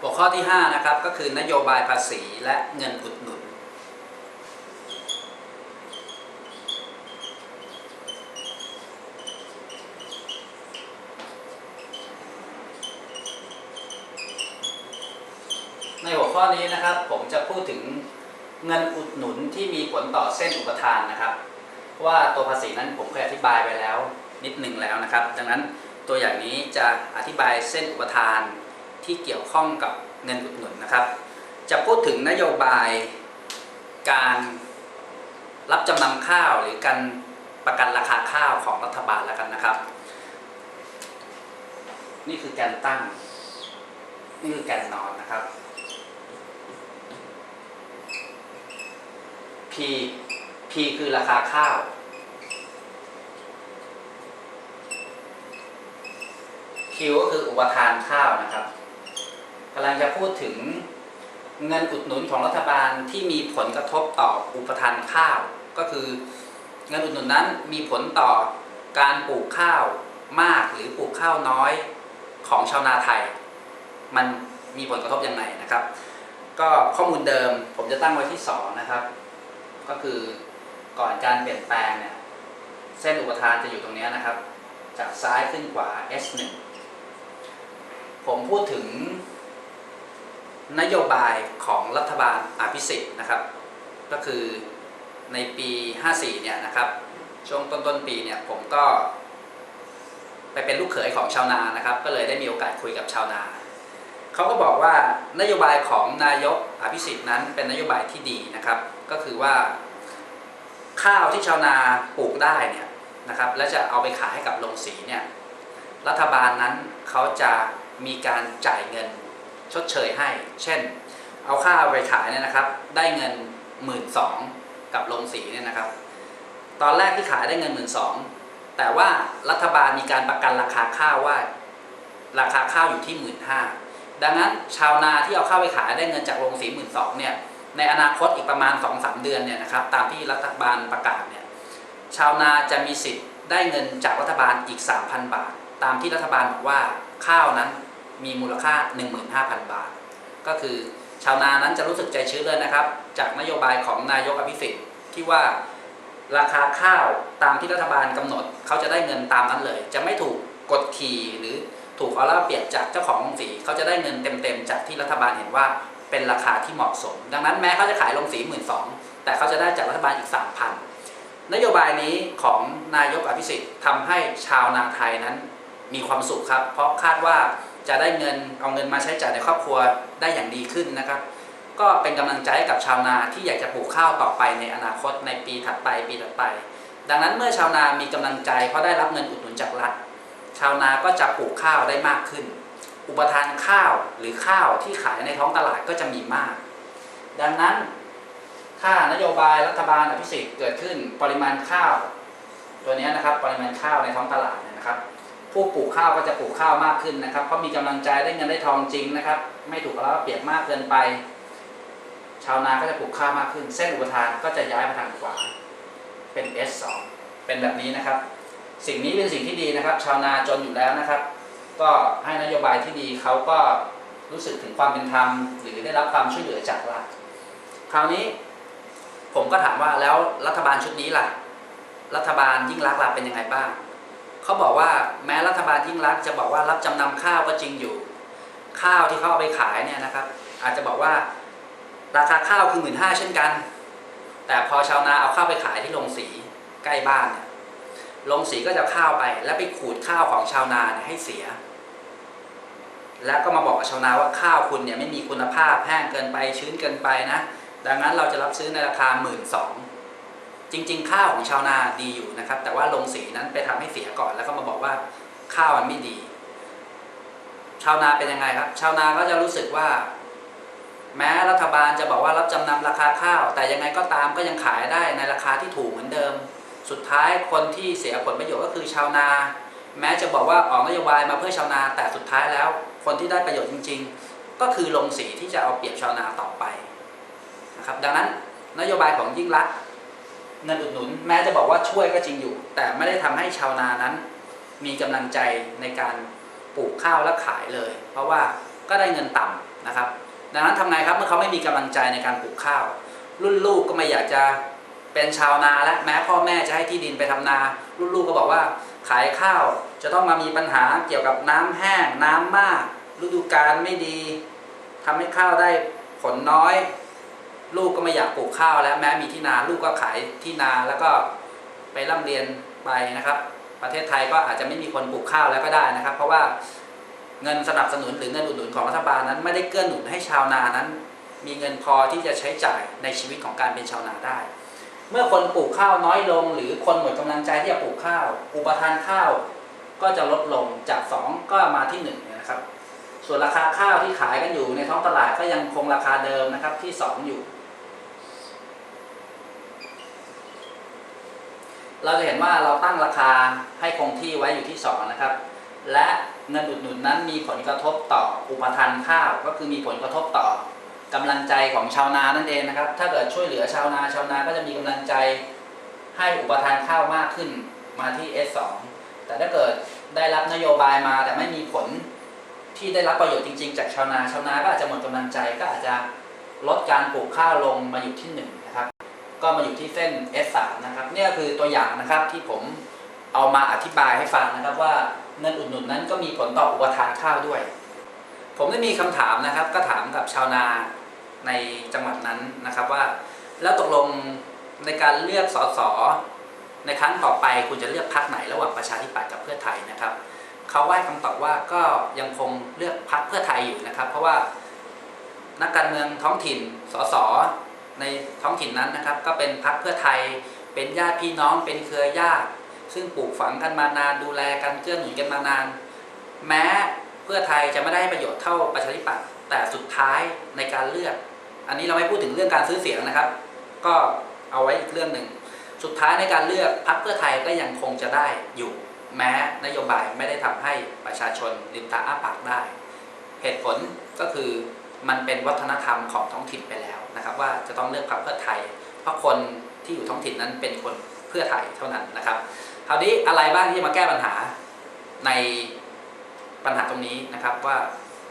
หัวข้อที่5นะครับก็คือนโยบายภาษีและเงินอุดหนุน ในหัวข้อนี้นะครับผมจะพูดถึงเงินอุดหนุนที่มีผลต่อเส้นอุปทานนะครับ ว่าตัวภาษีนั้นผมเคยอธิบายไปแล้วนิดหนึ่งแล้วนะครับ ดังนั้นตัวอย่างนี้จะอธิบายเส้นอุปทาน ที่เกี่ยวข้องกับเงินอุดหนุนนะครับ จะพูดถึงนโยบายการรับจำนำข้าวหรือการประกันราคาข้าวของรัฐบาลแล้วกันนะครับ นี่คือแกนตั้ง นี่คือแกนนอนนะครับ P P คือราคาข้าว Q ก็คืออุปทานข้าวนะครับ กำลังจะพูดถึงเงินอุดหนุนของรัฐบาลที่มีผลกระทบต่ออุปทานข้าว ก็คือเงินอุดหนุนนั้นมีผลต่อการปลูกข้าวมากหรือปลูกข้าวน้อยของชาวนาไทย มันมีผลกระทบยังไงนะครับ ก็ข้อมูลเดิมผมจะตั้งไว้ที่ 2 นะครับ ก็คือก่อนการเปลี่ยนแปลงเนี่ยเส้นอุปทานจะอยู่ตรงนี้นะครับ จากซ้ายขึ้นขวา S1 ผมพูดถึง นโยบายของรัฐบาลอภิสิทธิ์นะครับ ก็คือในปี 54 เนี่ยนะครับ ช่วงต้นต้นๆปีเนี่ยผมก็ ไปเป็นลูกเขยของชาวนานะครับ ก็เลยได้มีโอกาสคุยกับชาวนาเขาก็บอกว่านโยบายของนายกอภิสิทธิ์นั้นเป็นนโยบายที่ดีนะครับ ก็คือว่า ข้าวที่ชาวนาปลูกได้เนี่ยนะครับ และจะเอาไปขายให้กับโรงสีเนี่ยรัฐบาลนั้นเขาจะมีการจ่ายเงิน ชดเชยให้ เช่น เอาข้าวไปขายเนี่ยนะครับ ได้เงินหมื่นสองกับโรงสีเนี่ยนะครับ ตอนแรกที่ขายได้เงินหมื่นสองแต่ว่ารัฐบาลมีการประกันราคาข้าวว่า ราคาข้าวอยู่ที่หมื่นห้าดังนั้นชาวนาที่เอาข้าวไปขายได้เงินจากโรงสีหมื่นสองเนี่ยในอนาคตอีกประมาณ 2-3 เดือนเนี่ยนะครับตามที่รัฐบาลประกาศเนี่ยชาวนาจะมีสิทธิ์ได้เงินจากรัฐบาลอีก 3,000 บาท ตามที่รัฐบาลบอกว่าข้าวนั้น มีมูลค่า 15,000 บาท ก็คือชาวนานั้นจะรู้สึกใจชื้นเลยนะครับ จากนโยบายของนายกอภิสิทธิ์ที่ว่าราคาข้าวตามที่รัฐบาลกำหนด เขาจะได้เงินตามนั้นเลย จะไม่ถูกกดขี่หรือถูกเอาละเปรียบจากเจ้าของโรงสีเขาจะได้เงินเต็มๆจากที่รัฐบาลเห็นว่าเป็นราคาที่เหมาะสม ดังนั้นแม้เขาจะขายลงสีหมื่นสองแต่เขาจะได้จากรัฐบาลอีก3,000นโยบายนี้ของนายกอภิสิทธิ์ทำให้ชาวนาไทยนั้นมีความสุขครับ เพราะคาดว่า จะได้เงินเอาเงินมาใช้จ่ายในครอบครัวได้อย่างดีขึ้นนะครับ ก็เป็นกำลังใจให้กับชาวนาที่อยากจะปลูกข้าวต่อไปในอนาคตในปีถัดไปปีถัดไป ดังนั้นเมื่อชาวนามีกำลังใจเพราะได้รับเงินอุดหนุนจากรัฐ ชาวนาก็จะปลูกข้าวได้มากขึ้น อุปทานข้าวหรือข้าวที่ขายในท้องตลาดก็จะมีมาก ดังนั้นถ้านโยบายรัฐบาลอภิสิทธิ์เกิดขึ้นปริมาณข้าว ตัวนี้นะครับปริมาณข้าวในท้องตลาดนะครับ ผู้ปลูกข้าวก็จะปลูกข้าวมากขึ้นนะครับ เพราะมีกำลังใจได้เงินได้ทองจริงนะครับ ไม่ถูกเอาเปรียบมากเกินไป ชาวนาก็จะปลูกข้าวมากขึ้น เส้นอุปทานก็จะย้ายมาทางขวา เป็น S2 เป็นแบบนี้นะครับ สิ่งนี้เป็นสิ่งที่ดีนะครับ ชาวนาจนอยู่แล้วนะครับ ก็ให้นโยบายที่ดีเขาก็รู้สึกถึงความเป็นธรรมหรือได้รับความช่วยเหลือจากรัฐคราวนี้ผมก็ถามว่าแล้วรัฐบาลชุดนี้ล่ะ รัฐบาลยิ่งรักล่ะเป็นยังไงบ้าง เขาบอกว่าแม้รัฐบาลยิ่งรักจะบอกว่ารับจำนำข้าวก็จริงอยู่ ข้าวที่เขาเอาไปขายเนี่ยนะครับ อาจจะบอกว่าราคาข้าวคือหมื่นห้าเช่นกัน แต่พอชาวนาเอาข้าวไปขายที่โรงสีใกล้บ้านเนี่ยโรงสีก็จะข้าวไป แล้วไปขูดข้าวของชาวนาให้เสีย แล้วก็มาบอกกับชาวนาว่าข้าวคุณเนี่ยไม่มีคุณภาพแห้งเกินไปชื้นเกินไปนะ ดังนั้นเราจะรับซื้อในราคาหมื่นสอง จริง ๆ ข้าวของชาวนาดีอยู่นะครับ แต่ว่าโรงสีนั้นไปทำให้เสียก่อน แล้วก็มาบอกว่าข้าวมันไม่ดี ชาวนาเป็นยังไงครับ ชาวนาก็จะรู้สึกว่า แม้รัฐบาลจะบอกว่ารับจำนำราคาข้าว แต่ยังไงก็ตามก็ยังขายได้ในราคาที่ถูกเหมือนเดิม สุดท้ายคนที่เสียผลประโยชน์ก็คือชาวนา แม้จะบอกว่าออกนโยบายมาเพื่อชาวนา แต่สุดท้ายแล้ว คนที่ได้ประโยชน์จริง ๆ ก็คือโรงสีที่จะเอาเปรียบชาวนาต่อไปนะครับ ดังนั้นนโยบายของยิ่งรักษ เงินอุดหนุน แม้จะบอกว่าช่วยก็จริงอยู่ แต่ไม่ได้ทำให้ชาวนานั้น มีกำลังใจในการปลูกข้าวและขายเลย เพราะว่าก็ได้เงินต่ำนะครับ ดังนั้นทำไงครับเมื่อเขาไม่มีกำลังใจในการปลูกข้าว รุ่นลูกก็ไม่อยากจะเป็นชาวนาและแม้พ่อแม่จะให้ที่ดินไปทำนา รุ่นลูกก็บอกว่าขายข้าวจะต้องมามีปัญหาเกี่ยวกับน้ำแห้งน้ำมาก ฤดูกาลไม่ดีทำให้ข้าวได้ผลน้อย ลูกก็ไม่อยากปลูกข้าวแล้วแม้มีที่นาลูกก็ขายที่นาแล้วก็ไปร่ำเรียนไปนะครับ ประเทศไทยก็อาจจะไม่มีคนปลูกข้าวแล้วก็ได้นะครับ เพราะว่าเงินสนับสนุนหรือเงินอุดหนุนของรัฐบาลนั้น ไม่ได้เกื้อหนุนให้ชาวนานั้น มีเงินพอที่จะใช้จ่ายในชีวิตของการเป็นชาวนาได้ เมื่อคนปลูกข้าวน้อยลง หรือคนหมดกำลังใจที่จะปลูกข้าว อุปทานข้าวก็จะลดลงจาก 2 ก็มาที่1นะครับ ส่วนราคาข้าวที่ขายกันอยู่ในท้องตลาดก็ยังคงราคาเดิมนะครับที่ 2 อยู่ เราจะเห็นว่าเราตั้งราคาให้คงที่ไว้อยู่ที่ 2 นะครับ และเงินอุดหนุนนั้นมีผลกระทบต่ออุปทานข้าวก็คือมีผลกระทบต่อกำลังใจของชาวนานั่นเองนะครับ ถ้าเกิดช่วยเหลือชาวนาชาวนาก็จะมีกำลังใจให้อุปทานข้าวมากขึ้นมาที่ S2 แต่ถ้าเกิดได้รับนโยบายมาแต่ไม่มีผลที่ได้รับประโยชน์จริง ๆ จากชาวนาชาวนาก็อาจจะหมดกำลังใจก็อาจจะลดการปลูกข้าวลงมาอยู่ที่1นะครับ ก็มาอยู่ที่เส้น S3 นะครับเนี่ยก็คือตัวอย่างนะครับที่ผมเอามาอธิบายให้ฟังนะครับว่าเงินอุดหนุนนั้นก็มีผลต่ออุปทานข้าวด้วย ผมได้มีคำถามนะครับ ก็ถามกับชาวนาในจังหวัดนั้นนะครับว่า แล้วตกลงในการเลือกสสในครั้งต่อไปคุณจะเลือกพรรคไหนระหว่างประชาธิปัตย์กับเพื่อไทยนะครับเขาให้คำตอบว่าก็ยังคงเลือกพรรคเพื่อไทยอยู่นะครับ เพราะว่านักการเมืองท้องถิ่นสส ในท้องถิ่นนั้นนะครับ ก็เป็นพรรคเพื่อไทย เป็นญาติพี่น้อง เป็นเครือญาติ ซึ่งปลูกฝังกันมานานดูแลกันเกื้อหนุนกันมานาน แม้เพื่อไทยจะไม่ได้ประโยชน์เท่าประชาธิปัตย์แต่สุดท้ายในการเลือก อันนี้เราไม่พูดถึงเรื่องการซื้อเสียงนะครับ ก็เอาไว้อีกเรื่องหนึ่งสุดท้ายในการเลือกพรรคเพื่อไทยก็ยังคงจะได้อยู่ แม้นโยบายไม่ได้ทำให้ประชาชนลืมตาอ้าปากได้ เหตุผลก็คือมันเป็นวัฒนธรรมของท้องถิ่นไปแล้ว นะครับว่าจะต้องเลือกพรรคเพื่อไทย เพราะคนที่อยู่ท้องถิ่นนั้นเป็นคนเพื่อไทยเท่านั้นนะครับคราวนี้อะไรบ้างที่จะมาแก้ปัญหาในปัญหาตรงนี้นะครับ ว่า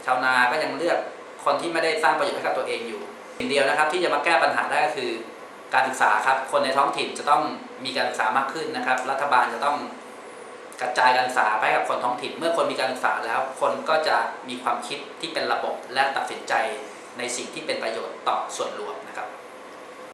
ชาวนาก็ยังเลือกคนที่ไม่ได้สร้างประโยชน์ให้กับตัวเองอยู่สิ่งเดียวนะครับ ที่จะมาแก้ปัญหาได้ก็คือการศึกษาครับ คนในท้องถิ่นจะต้องมีการศึกษามากขึ้นนะครับ รัฐบาลจะต้องกระจายการศึกษาไปกับคนท้องถิ่น เมื่อคนมีการศึกษาแล้ว คนก็จะมีความคิดที่เป็นระบบและตัดสินใจ ในสิ่งที่เป็นประโยชน์ต่อส่วนรวมนะครับ